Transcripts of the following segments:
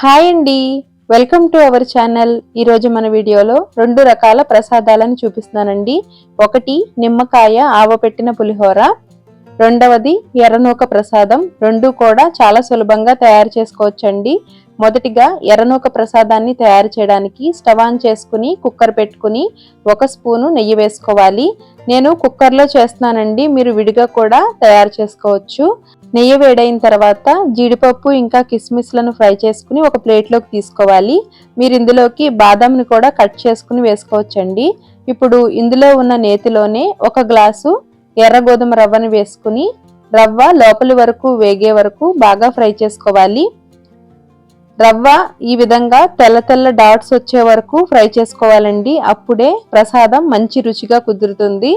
Hi అండి. Welcome to our channel. ఈరోజు మన వీడియోలో రెండు రకాల ప్రసాదాలను చూపిస్తున్నానండి. ఒకటి నిమ్మకాయ ఆవపెట్టిన పులిహోర. రెండవది ఎర్రనూక ప్రసాదం. రెండు కూడా చాలా సులభంగా తయారు చేసుకోవచ్చండి. మొదటిగా ఎర్రనూక ప్రసాదాన్ని తయారు చేయడానికి స్టవ్ ఆన్ చేసుకుని కుక్కర్ పెట్టుకుని ఒక స్పూను నెయ్యి వేసుకోవాలి. నేను కుక్కర్లో చేస్తున్నానండి. మీరు విడిగా కూడా తయారు చేసుకోవచ్చు. నెయ్యి వేడైన తర్వాత జీడిపప్పు ఇంకా కిస్మిస్లను ఫ్రై చేసుకుని ఒక ప్లేట్లోకి తీసుకోవాలి. మీరు ఇందులోకి బాదంని కూడా కట్ చేసుకుని వేసుకోవచ్చండి. ఇప్పుడు ఇందులో ఉన్న నేతిలోనే ఒక గ్లాసు ఎర్ర గోధుమ రవ్వను వేసుకుని రవ్వ లోపలి వరకు వేగే వరకు బాగా ఫ్రై చేసుకోవాలి. రవ్వ ఈ విధంగా తెల్ల తెల్ల డాట్స్ వచ్చే వరకు ఫ్రై చేసుకోవాలండి. అప్పుడే ప్రసాదం మంచి రుచిగా కుదురుతుంది.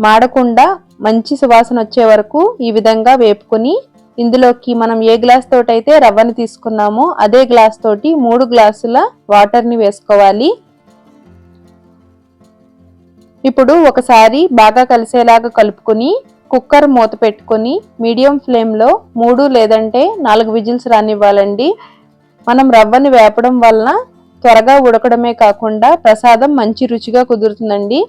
మాడకుండా మంచి సువాసన వచ్చే వరకు ఈ విధంగా వేపుకొని ఇందులోకి మనం ఏ గ్లాస్ తోటి అయితే రవ్వని తీసుకున్నామో అదే గ్లాస్ తోటి మూడు గ్లాసుల వాటర్ని వేసుకోవాలి. ఇప్పుడు ఒకసారి బాగా కలిసేలాగా కలుపుకొని కుక్కర్ మూత పెట్టుకొని మీడియం ఫ్లేమ్లో మూడు లేదంటే నాలుగు విజిల్స్ రానివ్వాలండి. మనం రవ్వని వేపడం వలన త్వరగా ఉడకడమే కాకుండా ప్రసాదం మంచి రుచిగా కుదురుతుందండి.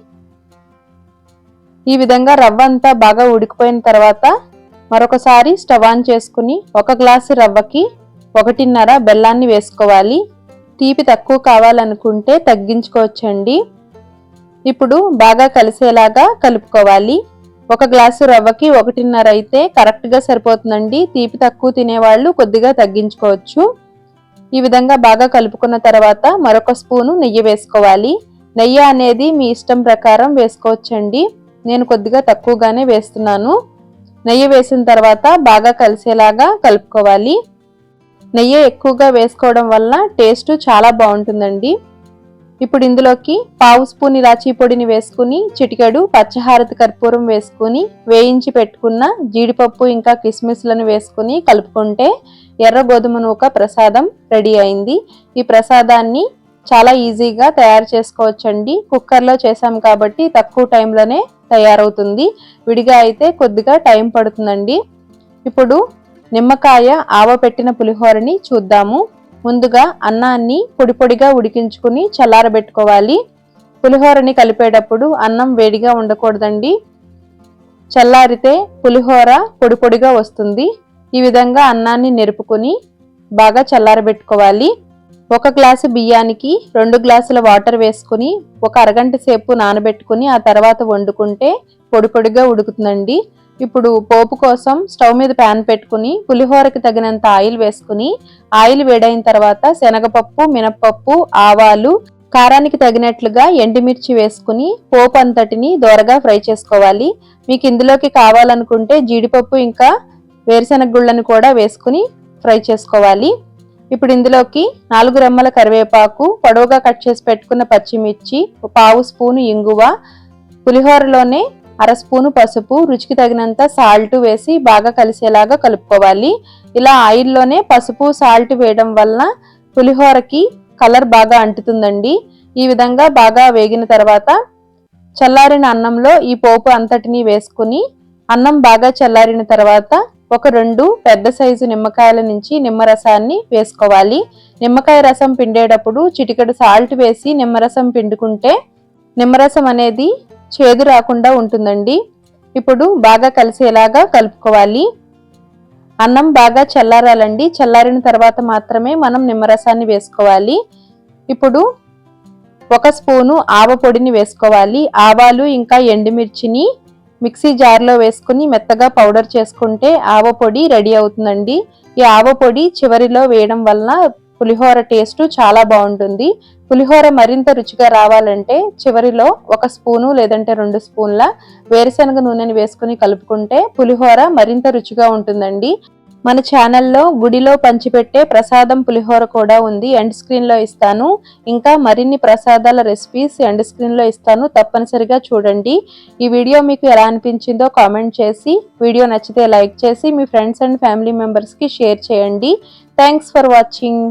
ఈ విధంగా రవ్వ అంతా బాగా ఉడికిపోయిన తర్వాత మరొకసారి స్టవ్ ఆన్ చేసుకుని ఒక గ్లాసు రవ్వకి ఒకటిన్నర బెల్లాన్ని వేసుకోవాలి. తీపి తక్కువ కావాలనుకుంటే తగ్గించుకోవచ్చండి. ఇప్పుడు బాగా కలిసేలాగా కలుపుకోవాలి. ఒక గ్లాసు రవ్వకి ఒకటిన్నర అయితే కరెక్ట్గా సరిపోతుందండి. తీపి తక్కువ తినేవాళ్ళు కొద్దిగా తగ్గించుకోవచ్చు. ఈ విధంగా బాగా కలుపుకున్న తర్వాత మరొక స్పూను నెయ్యి వేసుకోవాలి. నెయ్యి అనేది మీ ఇష్టం ప్రకారం వేసుకోవచ్చండి. నేను కొద్దిగా తక్కువగానే వేస్తున్నాను. నెయ్యి వేసిన తర్వాత బాగా కలిసేలాగా కలుపుకోవాలి. నెయ్యి ఎక్కువగా వేసుకోవడం వల్ల టేస్ట్ చాలా బాగుంటుందండి. ఇప్పుడు ఇందులోకి పావు స్పూన్ ఇలాచీ పొడిని వేసుకుని చిటికెడు పచ్చహారతి కర్పూరం వేసుకుని వేయించి పెట్టుకున్న జీడిపప్పు ఇంకా కిస్మిస్లను వేసుకుని కలుపుకుంటే ఎర్ర గోధుమ నూక ప్రసాదం రెడీ అయింది. ఈ ప్రసాదాన్ని చాలా ఈజీగా తయారు చేసుకోవచ్చండి. కుక్కర్లో చేసాం కాబట్టి తక్కువ టైంలోనే తయారవుతుంది. విడిగా అయితే కొద్దిగా టైం పడుతుందండి. ఇప్పుడు నిమ్మకాయ ఆవ పెట్టిన పులిహోరని చూద్దాము. ముందుగా అన్నాన్ని పొడి పొడిగా ఉడికించుకుని చల్లారబెట్టుకోవాలి. పులిహోరని కలిపేటప్పుడు అన్నం వేడిగా ఉండకూడదండి. చల్లారితే పులిహోర పొడి పొడిగా వస్తుంది. ఈ విధంగా అన్నాన్ని నెరుపుకొని బాగా చల్లారబెట్టుకోవాలి. ఒక గ్లాసు బియ్యానికి రెండు గ్లాసుల వాటర్ వేసుకుని ఒక అరగంట సేపు నానబెట్టుకుని ఆ తర్వాత వండుకుంటే పొడి పొడిగా ఉడుకుతుందండి. ఇప్పుడు పోపు కోసం స్టవ్ మీద ప్యాన్ పెట్టుకుని పులిహోరకి తగినంత ఆయిల్ వేసుకుని ఆయిల్ వేడైన తర్వాత శనగపప్పు మినప్పప్పు ఆవాలు కారానికి తగినట్లుగా ఎండుమిర్చి వేసుకుని పోపు అంతటిని దోరగా ఫ్రై చేసుకోవాలి. మీకు ఇందులోకి కావాలనుకుంటే జీడిపప్పు ఇంకా వేరుశెనగ గుళ్ళను కూడా వేసుకుని ఫ్రై చేసుకోవాలి. ఇప్పుడు ఇందులోకి నాలుగు రెమ్మల కరివేపాకు పొడవుగా కట్ చేసి పెట్టుకున్న పచ్చిమిర్చి పావు స్పూను ఇంగువ పులిహోరలోనే అర స్పూను పసుపు రుచికి తగినంత సాల్ట్ వేసి బాగా కలిసేలాగా కలుపుకోవాలి. ఇలా ఆయిల్లోనే పసుపు సాల్ట్ వేయడం వలన పులిహోరకి కలర్ బాగా అంటుతుందండి. ఈ విధంగా బాగా వేగిన తర్వాత చల్లారిన అన్నంలో ఈ పోపు అంతటిని వేసుకుని అన్నం బాగా చల్లారిన తర్వాత ఒక రెండు పెద్ద సైజు నిమ్మకాయల నుంచి నిమ్మరసాన్ని వేసుకోవాలి. నిమ్మకాయ రసం పిండేటప్పుడు చిటికెడు సాల్ట్ వేసి నిమ్మరసం పిండుకుంటే నిమ్మరసం అనేది చేదు రాకుండా ఉంటుందండి. ఇప్పుడు బాగా కలిసేలాగా కలుపుకోవాలి. అన్నం బాగా చల్లారాలండి. చల్లారిన తర్వాత మాత్రమే మనం నిమ్మరసాన్ని వేసుకోవాలి. ఇప్పుడు ఒక స్పూను ఆవ పొడిని వేసుకోవాలి. ఆవాలు ఇంకా ఎండుమిర్చిని మిక్సీ జార్లో వేసుకుని మెత్తగా పౌడర్ చేసుకుంటే ఆవ పొడి రెడీ అవుతుందండి. ఈ ఆవ పొడి చివరిలో వేయడం వలన పులిహోర టేస్ట్ చాలా బాగుంటుంది. పులిహోర మరింత రుచిగా రావాలంటే చివరిలో ఒక స్పూను లేదంటే రెండు స్పూన్ల వేరుశనగ నూనెని వేసుకుని కలుపుకుంటే పులిహోర మరింత రుచిగా ఉంటుందండి. మన ఛానల్లో గుడిలో పంచిపెట్టే ప్రసాదం పులిహోర కూడా ఉంది. ఎండ్ స్క్రీన్లో ఇస్తాను. ఇంకా మరిన్ని ప్రసాదాల రెసిపీస్ ఎండ్ స్క్రీన్లో ఇస్తాను. తప్పనిసరిగా చూడండి. ఈ వీడియో మీకు ఎలా అనిపించిందో కామెంట్ చేసి వీడియో నచ్చితే లైక్ చేసి మీ ఫ్రెండ్స్ అండ్ ఫ్యామిలీ మెంబర్స్కి షేర్ చేయండి. Thanks for watching